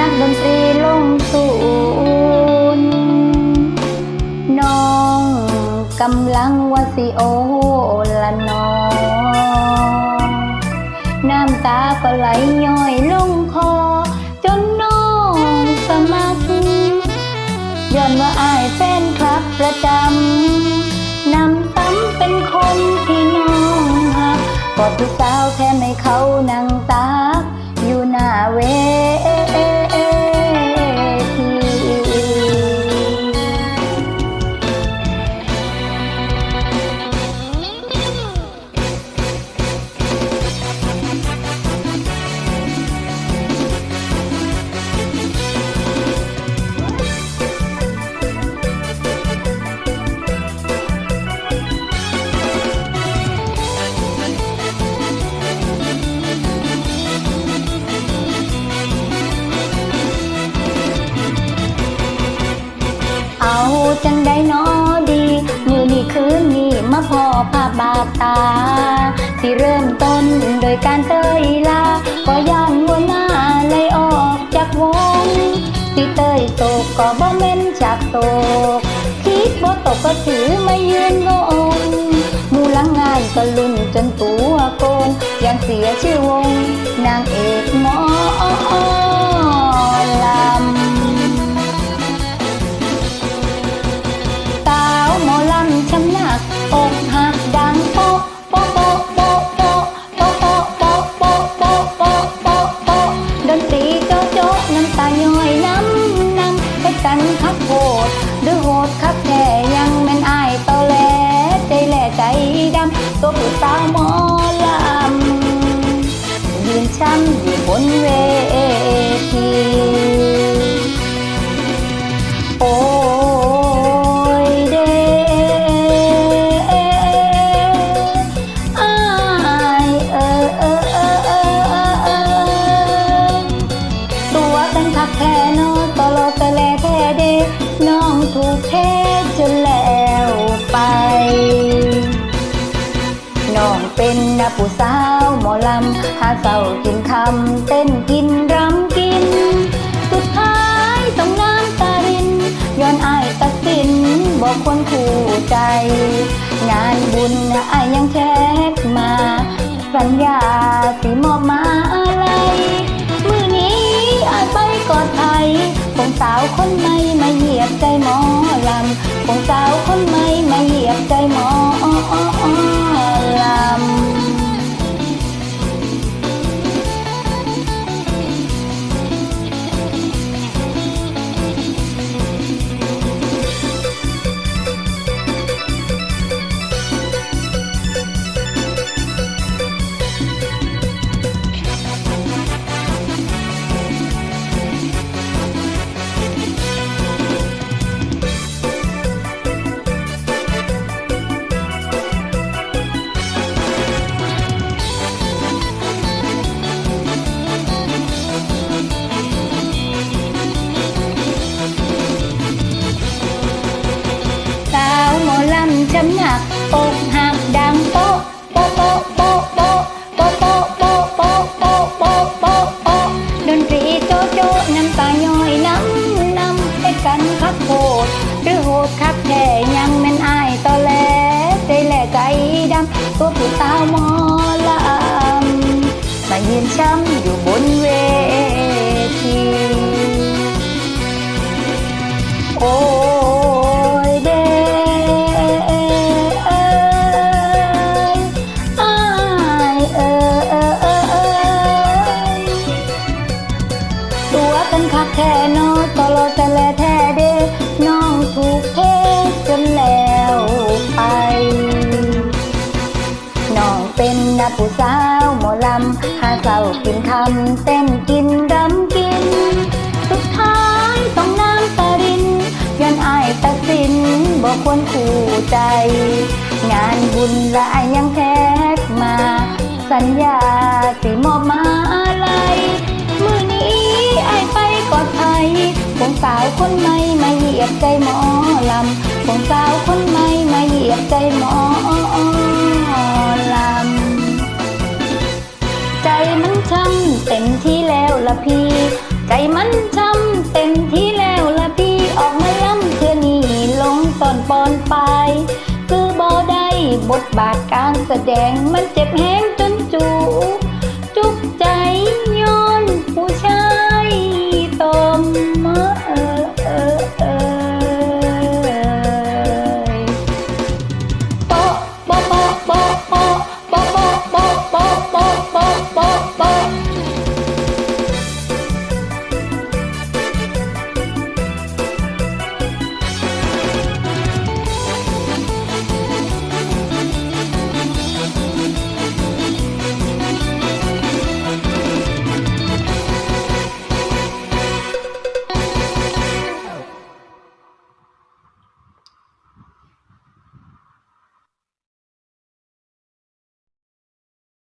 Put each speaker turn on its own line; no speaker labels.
นักดนตรีลงศูนน้องกำลังว่าสิโอละน้องน้ำตาก็ไหลย้อยลงคอ จนน้องสมัครย้อนว่าอายแฟนคลับประจำนำซ้ำเป็นคนที่น้องหักกอดผู้สาวแท้ไม่เขานั่งตาอยู่หน้าเว มาพอภาพบาดตา ที่เริ่มต้นโดยการเตยลา ก็ย่านวัวหน้าเลยออกจากวงสิเตยตกก็บ่แม่นจากตก คิดบ่ตกก็ถือมายืนงงมูลังงานก็ลุ่นจนตัวโกงยังเสียชื่อวง นางเอกหมอ นเวทีโอ้ยเดอายเออเออเออเออเออเออตัวกันทักแท้นอตลอดแต่แลแท้เดน้องถูกเทจนแล้วไป น้องเป็นนักผู้สาวำหาเศร้ากินคำเต้นกินรำกิน สุดท้ายต้องน้ำตาริน ย้อนอายตัดสินบอกควรคู่ใจ งานบุญอายยังแชทมา สัญญาสิมอบมาอะไร ลำช้ำหนักอกหักดังโป๊ะโป๊ะโป๊ะโป๊ะโป๊ะโป๊ะโป๊ะโป๊ะโป๊ะโป๊ะโป๊ะโป๊ะโป๊ะดนตรีโจ๊ะโจ๊ะน้ำตาย่อยน้ำน้ำให้กันคักโหดหรือโหดคักแท่ยังแม่นอายตอแหลใจแหล่ใจดำตัวผู้สาวมอง ผู้สาวหมอลำหาเศร้ากินคำเต้นกินรำกิน สุดท้ายต้องน้ำตารินย้อนอายตัดสินบอกควรคู่ใจ งานบุญละอายยังแท็กมา สัญญาสิมอบมาอะไรมือนี้อายไปกอดไทยคงสาวคนใหม่มาเหยียบใจหมอลำคงสาวคนใหม่มาเหยียบใจหมอ ช้ำเต็มที่แล้วละพี่ ใจมันช้ำเต็มที่แล้วละพี่ออกมาล้ำเพื่อนี่ลงตอนปอนไป คือบ่ได้บทบาทการแสดงมันเจ็บแห้งจนจู